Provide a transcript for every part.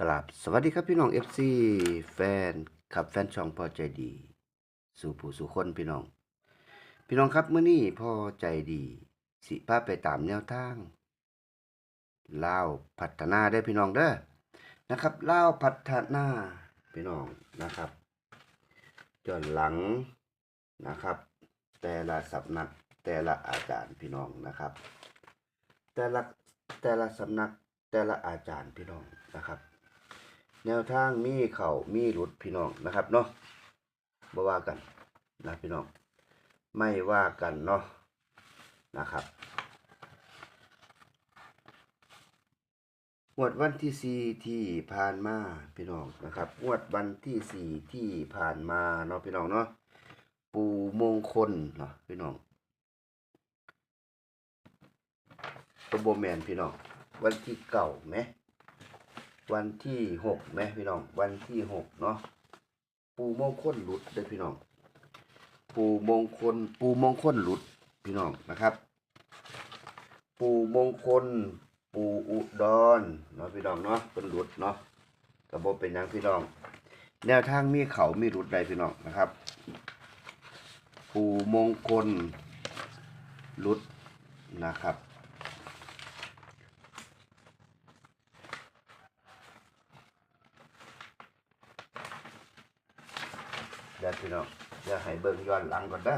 กราบสวัสดีครับพี่น้อง FC แฟนครับแฟนช่องพอใจดี สู่ผู้สู่คนพี่น้อง พี่น้องครับเมื้อนี้พอใจดี สิพาไปตามแนวทางเล่าพัฒนาได้พี่น้องเด้อนะครับเล่าพัฒนาพี่น้องนะครับย้อนหลังนะครับ แต่ละสำนักแต่ละอาจารย์พี่น้องนะครับ แต่ละแต่ละสำนักแต่ละอาจารย์พี่น้องนะครับ แนวทางมีเขามีหลุดพี่น้องนะครับเนาะบ่ว่ากันนะพี่น้อง ไม่ว่ากันเนาะนะครับงวดวันที่สี่ที่ผ่านมาพี่น้องนะครับงวดวันที่สี่ที่ผ่านมาเนาะพี่น้องเนาะปูมงคลเนาะพี่น้องตัวโบแมนพี่น้อง วันที่เก่าไหม วันที่หกไหมพี่น้อง วันที่หกเนาะปูมงคลหลุดเด้อพี่น้อง ปูมงคลปูมงคลหลุดพี่น้องนะครับ ปูมงคล ปูอุดรเนาะพี่น้องเนาะเป็นหลุดเนาะกระบบเป็นยังพี่น้อง แนวทางมีเขามีหลุดใดพี่น้องนะครับ ปูมงคลหลุดนะครับ เดี๋ยว พี่น้องเดี๋ยวให้เบิ่งย้อนหลังก่อนเด้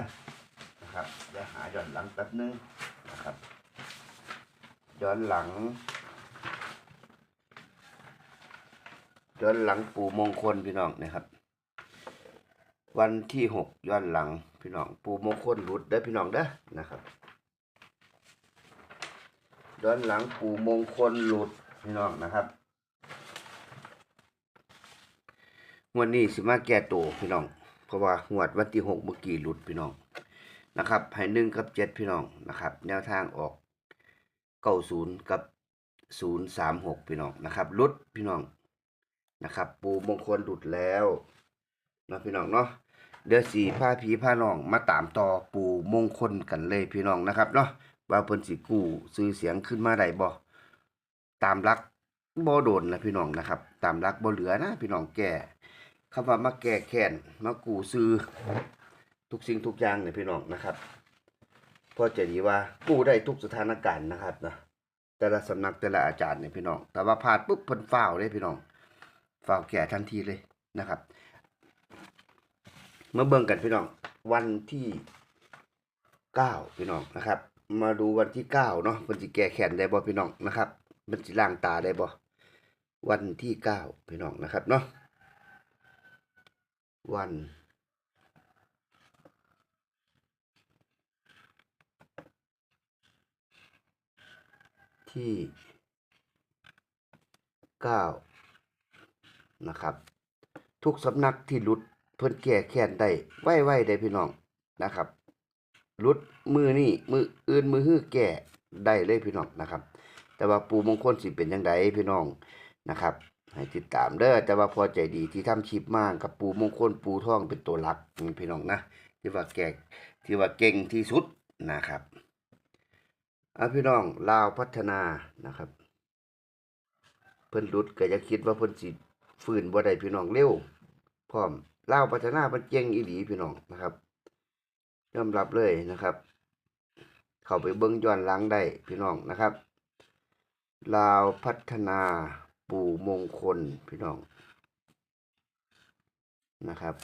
นะครับเดี๋ยวหาย้อนหลังแป๊บนึงนะครับย้อนหลังย้อนหลังปู่มงคลพี่น้องนะครับ วันที่หกย้อนหลังพี่น้องปู่มงคลหลุดเด้พี่น้องเด้อนะครับย้อนหลังปู่มงคลหลุดพี่น้องนะครับวันนี้สิมาแก้ตัวพี่น้อง เพราะว่างวดวันที่หกเมื่อกี้หลุดพี่น้องนะครับให้หนึ่งกับเจ็ดพี่น้องนะครับ แนวทางออกเก้าศูนย์กับศูนย์สามหกพี่น้องนะครับลุดพี่น้องนะครับ ปูมงคลหลุดแล้วนะพี่น้องเนาะเดี๋ยวสีผ้าผีผ้าน้องมาตามต่อปูมงคลกันเลยพี่น้องนะครับเนาะว่าเพิ่นสิกู้ซื้อเสียงขึ้นมาได้บ่ตามรักบ่โดนนะพี่น้องนะครับ ตามรักบ่เหลือนะพี่น้องแก่ คำว่ามาแก้แค้นมากูซื้อ ทุกสิ่งทุกอย่างเนี่ยพี่น้องนะครับเพอจะดีว่ากู้ได้ทุกสถานการณ์นะครับนะแต่ละสำนักแต่ละอาจารย์เนี่ยพี่น้อง แต่ว่าพลาดปุ๊บเพิ่นฝ้าวเลยพี่น้องฝ้าวแก่ทันทีเลยนะครับเมื่อเบิ่งกันพี่น้องวันที่เก้าพี่น้องนะครับ มาดูวันที่เก้าเนาะมันสิแก้แค้นได้บ่พี่น้องนะครับ มันสิล้างตาได้บ่วันที่เก้าพี่น้องนะครับเนาะ วัน ที่เก้านะครับ ทุกสำนักที่หลุดเพิ่นแก้แค้นได้ไว้ไว้ได้พี่น้องนะครับหลุดมือนี่มืออื่นมือฮื้อแก้ได้เลยพี่น้องนะครับ แต่ว่าปูมงคลสิเป็นยังไงพี่น้องนะครับ ให้ติดตามเด้อแต่ว่าพอใจดีที่ทำคลิปมากกับปูมงคลปูท่องเป็นตัวหลักพี่น้องนะที่ว่าแก่ที่ว่าเก่งที่สุดนะครับอะพี่น้องลาวพัฒนานะครับ เพิ่นหลุดก็จะคิดว่าเพิ่นสิฟื้นบ่ได้พี่น้องเร็วพร้อมลาวพัฒนาเพิ่นเก่งอีหลีพี่น้องนะครับยอมรับเลยนะครับ เข้าไปเบิ่งย้อนหลังได้พี่น้องนะครับ ลาวพัฒนา ปู่มงคลพี่น้องนะครับ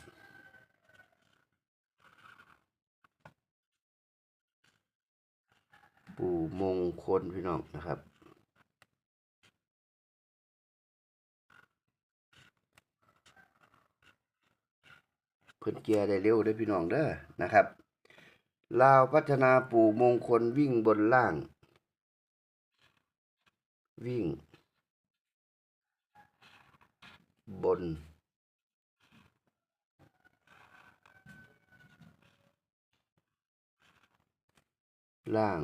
ปู่มงคลพี่น้องนะครับเพิ่นเกียร์ได้เร็วได้พี่น้องเด้อนะครับ ลาวพัฒนาปู่มงคลวิ่งบนล่าง วิ่ง บน ล่าง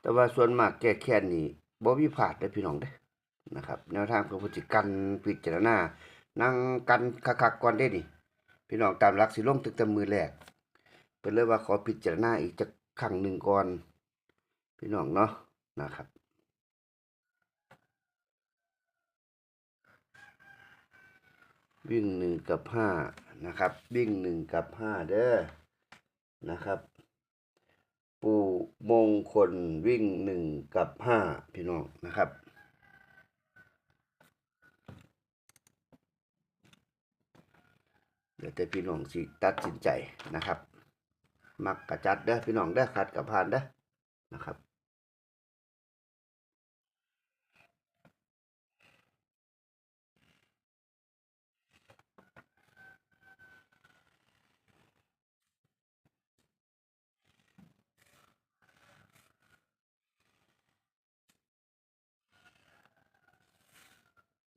แต่ว่าส่วนมากแก้แค้นนี่บ่มีผาดเลยพี่น้องเด้นะครับ แนวทางของผู้จัดการพิจารณานั่งกันคักๆก่อนเด้นี่พี่น้องตามหลักสิลงตึกต่มือแรกเป็นเลยว่าขอพิจารณาอีกจักครั้งหนึ่งก่อน พี่น้องเนาะนะครับ วิ่งหนึ่งกับห้านะครับ วิ่งหนึ่งกับห้าเด้อนะครับ ปู่มงคลวิ่งหนึ่งกับห้าพี่น้องนะครับเดี๋ยวแต่พี่น้องสิตัดสินใจนะครับ มักกระจัดเด้อพี่น้องเด้อขัดกับพานเด้อนะครับ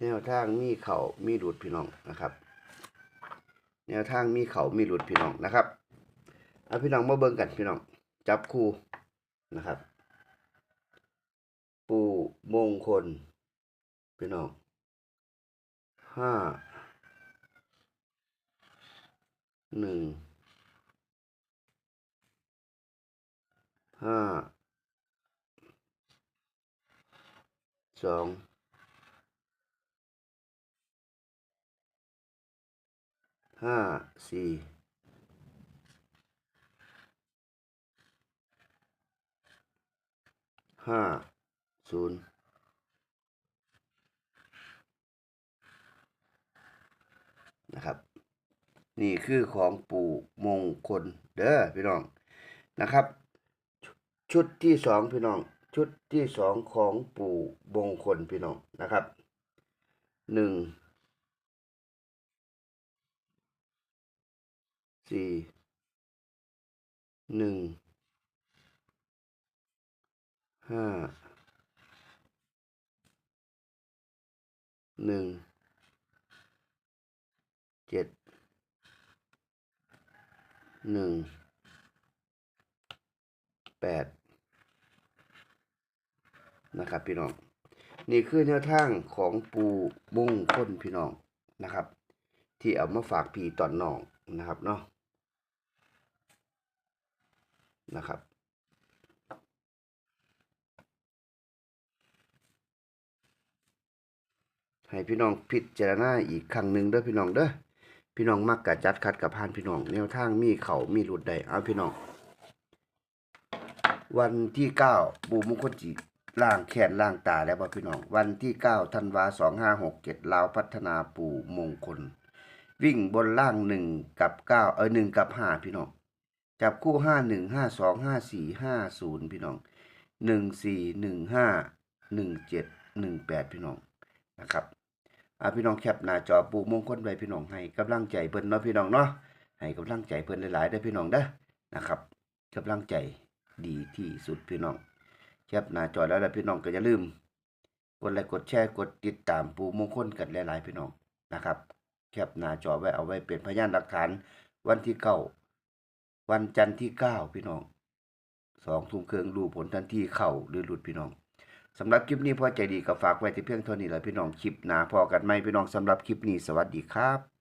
แนวทางมีเขามีหลุดพี่น้องนะครับ แนวทางมีเขามีหลุดพี่น้องนะครับเอาพี่น้องมาเบิ่งกันพี่น้อง จับคู่นะครับ ปูมงคล พี่น้องห้าหนึ่งห้าสอง ห้าสี่ห้าศูนย์นะครับ นี่คือของปู่มงคลเด้อพี่น้องนะครับ ชุดที่สองพี่น้อง ชุดที่สองของปู่มงคลพี่น้องนะครับหนึ่ง สี่หนึ่งห้าหนึ่งเจ็ดหนึ่งแปดนะครับพี่น้อง นี่คือแนวทางของปูมงคลพี่น้องนะครับ ที่เอามาฝากพี่ตอนน้องนะครับเนาะ นะครับ ให้พี่น้องพิจารณาอีกครั้งหนึ่งเด้อพี่น้องเด้อพี่น้องมักกะจัดคัดกับพานพี่น้องแนวทางมีเขามีหลุดใดเอาพี่น้อง วันที่เก้าปูมงคลจีล่างแขนล่างตาแล้วบ่พี่น้อง วันที่เก้าธันวาสองห้าหกเจ็ดลาวพัฒนาปู่มงคล วิ่งบนล่างหนึ่งกับเก้าเออหนึ่งกับห้าพี่น้อง จับคู่ห้าหนึ่งห้าสองห้าสี่ห้าศูนย์พี่น้องหนึ่งสี่หนึ่งห้าหนึ่งเจ็ดหนึ่งแปดพี่น้องนะครับอ่าพี่น้องแคปหน้าจอปูมงคลไว้พี่น้องให้กำลังใจเพิ่นเนาะพี่น้องเนาะให้กำลังใจเพิ่นหลายๆได้พี่น้องเด้อนะครับกำลังใจดีที่สุดพี่น้องแคปหน้าจอแล้วแล้วพี่น้องก็อย่าลืม กดไลค์กดแชร์กดติดตามปูมงคลกันหลายๆพี่น้องนะครับ แคปหน้าจอไว้เอาไว้เป็นพยานหลักฐานวันที่เก้า วันจันทร์ที่เก้าพี่น้องสองทุ่มครึ่งรูผลทันทีเข้าหรือหลุดพี่น้องสำหรับคลิปนี้พอใจดีก็ฝากไว้ที่เพียงเท่านี้แหละพี่น้องคลิปหนาพอกันไหมพี่น้องสำหรับคลิปนี้สวัสดีครับ